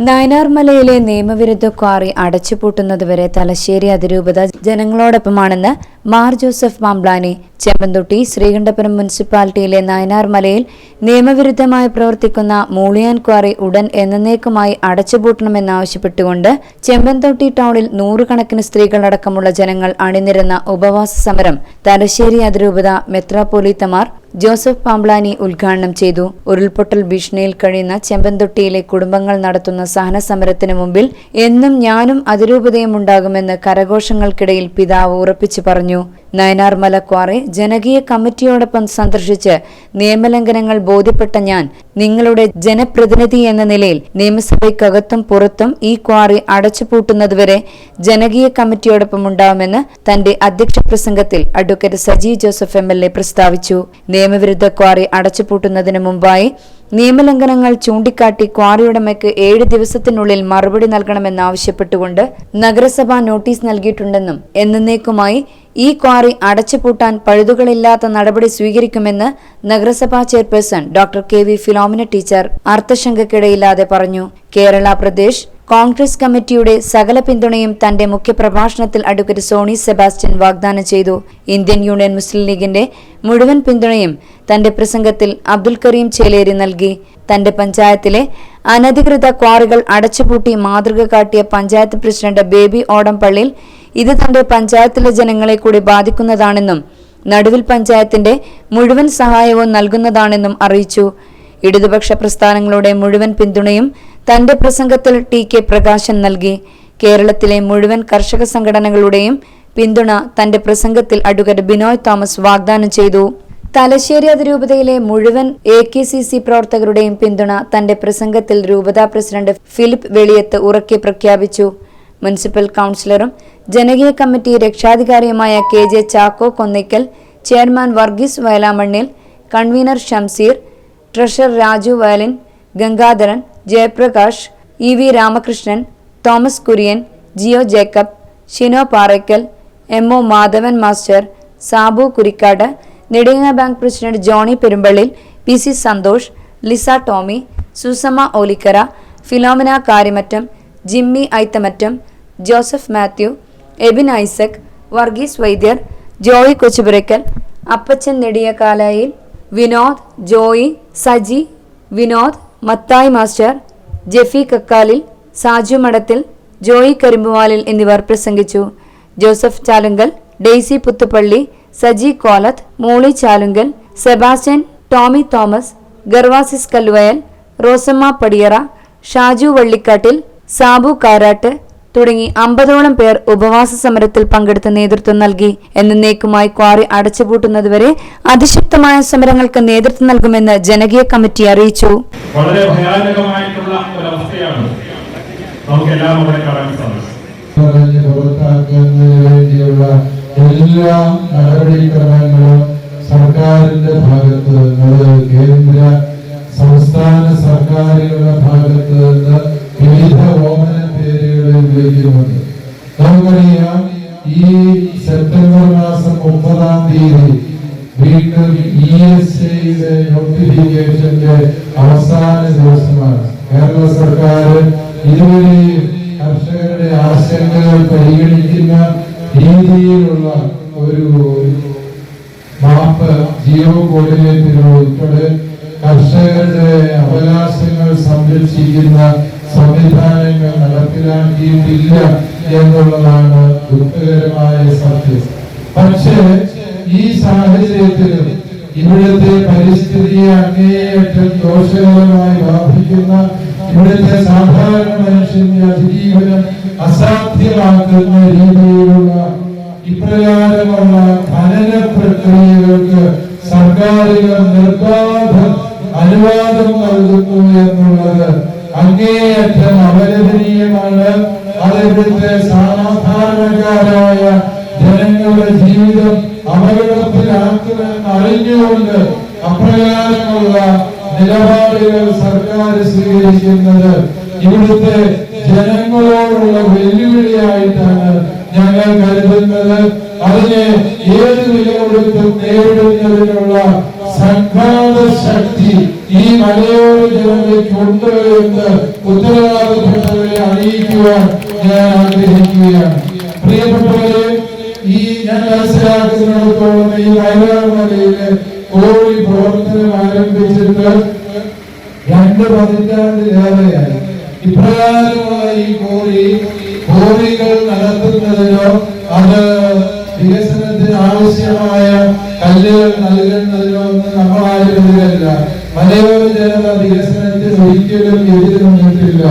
നയനാർമലയിലെ നിയമവിരുദ്ധ ക്വാറി അടച്ചുപൂട്ടുന്നതുവരെ തലശ്ശേരി അതിരൂപത ജനങ്ങളോടൊപ്പമാണെന്ന് മാർ ജോസഫ് മാംബ്ലാനി ചെമ്പന്തൊട്ടി ശ്രീകണ്ഠപുരം മുനിസിപ്പാലിറ്റിയിലെ നയനാർമലയിൽ നിയമവിരുദ്ധമായി പ്രവർത്തിക്കുന്ന മൂളിയാൻ ക്വാറി ഉടൻ എന്നേക്കുമായി അടച്ചുപൂട്ടണമെന്നാവശ്യപ്പെട്ടുകൊണ്ട് ചെമ്പന്തൊട്ടി ടൗണിൽ നൂറുകണക്കിന് സ്ത്രീകളടക്കമുള്ള ജനങ്ങൾ അണിനിരന്ന ഉപവാസ സമരം തലശ്ശേരി അതിരൂപത മെത്രാപ്പോലീത്തമാർ ജോസഫ് പാംബ്ലാനി ഉദ്ഘാടനം ചെയ്തു. ഉരുൾപൊട്ടൽ ഭീഷണിയിൽ കഴിയുന്ന ചെമ്പന്തൊട്ടിയിലെ കുടുംബങ്ങൾ നടത്തുന്ന സഹന സമരത്തിന് മുമ്പിൽ എന്നും ഞാനും അതിരൂപതയും ഉണ്ടാകുമെന്ന് കരഘോഷങ്ങൾക്കിടയിൽ പിതാവ് ഉറപ്പിച്ചു പറഞ്ഞു. നയനാർ മലക്വാറെ ജനകീയ കമ്മിറ്റിയോടൊപ്പം സന്ദർശിച്ച് നിയമലംഘനങ്ങൾ ബോധ്യപ്പെട്ട ഞാൻ നിങ്ങളുടെ ജനപ്രതിനിധി എന്ന നിലയിൽ നിയമസഭയ്ക്കകത്തും പുറത്തും ഈ ക്വാറി അടച്ചുപൂട്ടുന്നതുവരെ ജനകീയ കമ്മിറ്റിയോടൊപ്പം ഉണ്ടാവുമെന്ന് തന്റെ അധ്യക്ഷ പ്രസംഗത്തിൽ advocate Sajeev Joseph M L A പ്രസ്താവിച്ചു. നിയമവിരുദ്ധ ക്വാറി അടച്ചുപൂട്ടുന്നതിന് മുമ്പായി നിയമലംഘനങ്ങൾ ചൂണ്ടിക്കാട്ടി ക്വാറിയുടമയ്ക്ക് ഏഴ് ദിവസത്തിനുള്ളിൽ മറുപടി നൽകണമെന്നാവശ്യപ്പെട്ടുകൊണ്ട് നഗരസഭ നോട്ടീസ് നൽകിയിട്ടുണ്ടെന്നും എന്നേക്കുമായി ഈ ക്വാറി അടച്ചുപൂട്ടാൻ പഴുതുകളില്ലാത്ത നടപടി സ്വീകരിക്കുമെന്ന് നഗരസഭാ chairperson doctor K V Philomena teacher അർത്ഥശങ്കയ്ക്കിടയില്ലാതെ പറഞ്ഞു. കേരള പ്രദേശ് കോൺഗ്രസ് കമ്മിറ്റിയുടെ സകല പിന്തുണയും തന്റെ മുഖ്യപ്രഭാഷണത്തിൽ അഡ്വക്കേറ്റ് സോണി സെബാസ്റ്റ്യൻ വാഗ്ദാനം ചെയ്തു. ഇന്ത്യൻ യൂണിയൻ മുസ്ലിം ലീഗിന്റെ മുഴുവൻ പിന്തുണയും തന്റെ പ്രസംഗത്തിൽ അബ്ദുൽ കരീം ചേലേരി നൽകി. തന്റെ പഞ്ചായത്തിലെ അനധികൃത ക്വാറികൾ അടച്ചുപൂട്ടി മാതൃക കാട്ടിയ പഞ്ചായത്ത് പ്രസിഡന്റ് ബേബി ഓടംപള്ളിയിൽ ഇത് തന്റെ പഞ്ചായത്തിലെ ജനങ്ങളെ കൂടി ബാധിക്കുന്നതാണെന്നും നടുവിൽ പഞ്ചായത്തിന്റെ മുഴുവൻ സഹായവും നൽകുന്നതാണെന്നും അറിയിച്ചു. ഇടതുപക്ഷ പ്രസ്ഥാനങ്ങളുടെ മുഴുവൻ പിന്തുണയും തന്റെ പ്രസംഗത്തിൽ ടി കെ പ്രകാശൻ നൽകി. കേരളത്തിലെ മുഴുവൻ കർഷക സംഘടനകളുടെയും പിന്തുണ തന്റെ പ്രസംഗത്തിൽ അഡ്വക്കേറ്റ് ബിനോയ് തോമസ് വാഗ്ദാനം ചെയ്തു. തലശ്ശേരി അതിരൂപതയിലെ മുഴുവൻ എ കെ സി സി പ്രവർത്തകരുടെയും പിന്തുണ തന്റെ പ്രസംഗത്തിൽ രൂപതാ പ്രസിഡന്റ് ഫിലിപ്പ് വെളിയത്ത് ഉറക്കെ പ്രഖ്യാപിച്ചു. മുനിസിപ്പൽ കൗൺസിലറും ജനകീയ committee രക്ഷാധികാരിയുമായ K J Chacko Konnikkal chairman Varghese Vayalamannil convener Shamseer treasurer Raju Vayalin Gangadharan Jayaprakash E V Ramakrishnan Thomas Kurian Jio Jacob Shino Parackal M O Madhavan master Sabu Kurikkad Nedunga bank president Johnny Perumpallil P C Santhosh Lisa Tommy Susamma Olikkara Philomena Karimattam Jimmy Aithamattam Joseph Mathew Ebin Isaac Varghese Vaidyar Joy Kochupurackal Appachan Nediya Kalayil Vinod Joy Saji Vinod Mathai master Jeffy Kakkalil Saju Madathil Joy Karimpuvalil എന്നിവർ പ്രസംഗിച്ചു. Joseph Chalunkal Daisy Puthuppally Saji Kolath Molly Chalunkal Sebastian Tommy Thomas Gervasis Kalluvayal Rosamma Padiyara Shaju Vallikattil Sabu Karat തുടങ്ങി അമ്പതോളം പേർ ഉപവാസ സമരത്തിൽ പങ്കെടുത്ത് നേതൃത്വം നൽകി. എന്നേക്കുമായി ക്വാറി അടച്ചുപൂട്ടുന്നതുവരെ അതിശക്തമായ സമരങ്ങൾക്ക് നേതൃത്വം നൽകുമെന്ന് ജനകീയ കമ്മിറ്റി അറിയിച്ചു. വളരെ ഭയാനകമായിട്ടുള്ള ഒരവസ്ഥയാണ് നമുക്കെല്ലാം അവിടെ കാണാൻ സാധിക്കും പറഞ്ഞ് പുറത്താക്കുന്നതിന് വേണ്ടിയുള്ള എല്ലാ നടപടിക്രമങ്ങളും സർക്കാരിന്റെ ഭാഗത്ത് നിന്ന് കേന്ദ്ര സംസ്ഥാന സർക്കാരുകളുടെ ഭാഗത്ത് നിന്ന് വിവിധ ഓമന പേരുകൾ ഉപയോഗിക്കുന്നുണ്ട് നമുക്കറിയാം ഈ സെപ്റ്റംബർ മാസം മുപ്പതാം തീയതി വീണ്ടും ഇ എസ് അവസാന ദിവസമാണ്. കേരള സർക്കാർ ഇതുവരെയും കർഷകരുടെ ആശങ്കകൾ പരിഗണിക്കുന്ന രീതിയിലുള്ള ഒരു മാപ്പ് ജിയോ കോർഡിനേറ്ററുകൾ ഉൾപ്പെടെ കർഷകരുടെ അവകാശങ്ങൾ സംരക്ഷിക്കുന്ന സംവിധാനങ്ങൾ നടപ്പിലാക്കിയിട്ടില്ല എന്നുള്ളതാണ് ദുഃഖകരമായ സത്യം. പക്ഷേ ഈ സാഹചര്യത്തിലും ഇവിടുത്തെ പരിസ്ഥിതിയെ അങ്ങേയറ്റം ദോഷകരമായി ബാധിക്കുന്ന ഇവിടുത്തെ സാധാരണ മനുഷ്യന്റെ അതിജീവനം അസാധ്യമാക്കുന്ന രീതിയിലുള്ള ഇപ്രകാരമുള്ള ഖനന പ്രക്രിയകൾക്ക് സർക്കാരുകൾ നിർബാധം അനുവാദം നൽകുന്നു എന്നുള്ളത് അങ്ങേയറ്റം അപലപനീയമാണ് അത് സാധാരണക്കാരായ ജനങ്ങളുടെ ജീവിതം അപകടത്തിലാക്കുമെന്ന് അറിഞ്ഞുകൊണ്ട് അപ്രകാരമുള്ള നിലപാടുകൾ സർക്കാർ സ്വീകരിക്കുന്നത് ഇവിടുത്തെ ജനങ്ങളോടുള്ള വെല്ലുവിളിയായിട്ടാണ് ഞങ്ങൾ കരുതുന്നത്. അതിനെ ഏത് വില കൊടുത്തും നേരിടുന്നതിനുള്ള സംഘാത ശക്തി ഈ മലയോര ജനതയ്ക്കുണ്ട് എന്ന് ഉത്തരവാദപ്പെട്ടവരെ അറിയിക്കുവാൻ ഞാൻ ആഗ്രഹിക്കുകയാണ്. പ്രിയപ്പെട്ടവരെ ഈ ഞാൻ മനസ്സിലാക്കുന്നിടത്തോളം ഈ വയനാട് മലയിലെ കോഴി പ്രവർത്തനം ആരംഭിച്ചിട്ട് രണ്ട് പതിറ്റാണ്ടിലേറെയായി ഇപ്രകാരമുള്ള ഈ കോഴി കോഴികൾ നടത്തുന്നതിനോ അത് വികസനത്തിന് ആവശ്യമായ കല്ലുകൾ നൽകുന്നതിനോ വികസനത്തിന് ഒരിക്കലും എതിര് നിന്നിട്ടില്ല